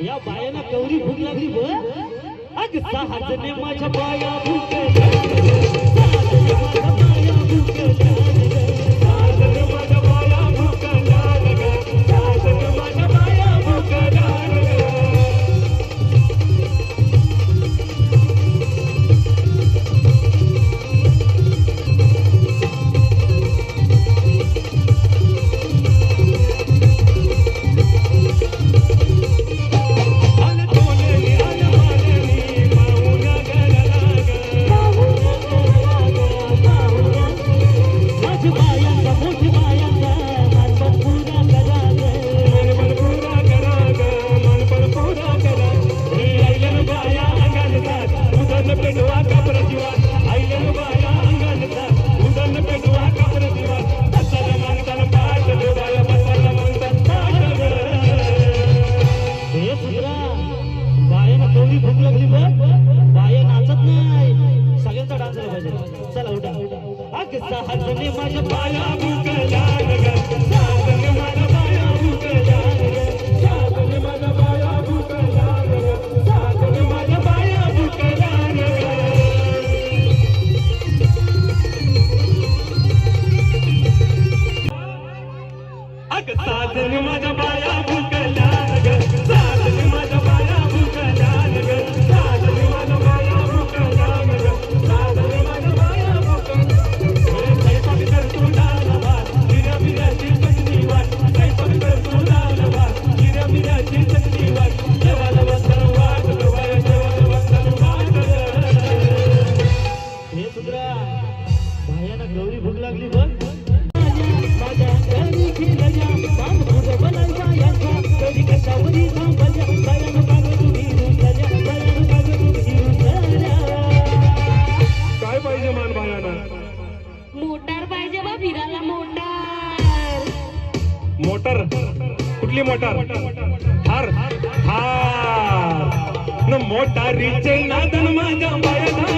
या बायाला कवरी भूक लागली बघ अग सहाजने माझ्या बाया भूक लागली भूक लागली पण बाया नाचत नाही. सगळ्यांचा डान्स झाला पाहिजे. चला उठा. उठा हाताने माझ्या माझ्या बाया भूक लागली. माझ्या माझ्या काय पाहिजे मान बायाना मोटार पाहिजे बा फिरायला मोटार. मोटर? कुठली मोटार? थार. थार. न मोटारीचे नादन माझ्या बाया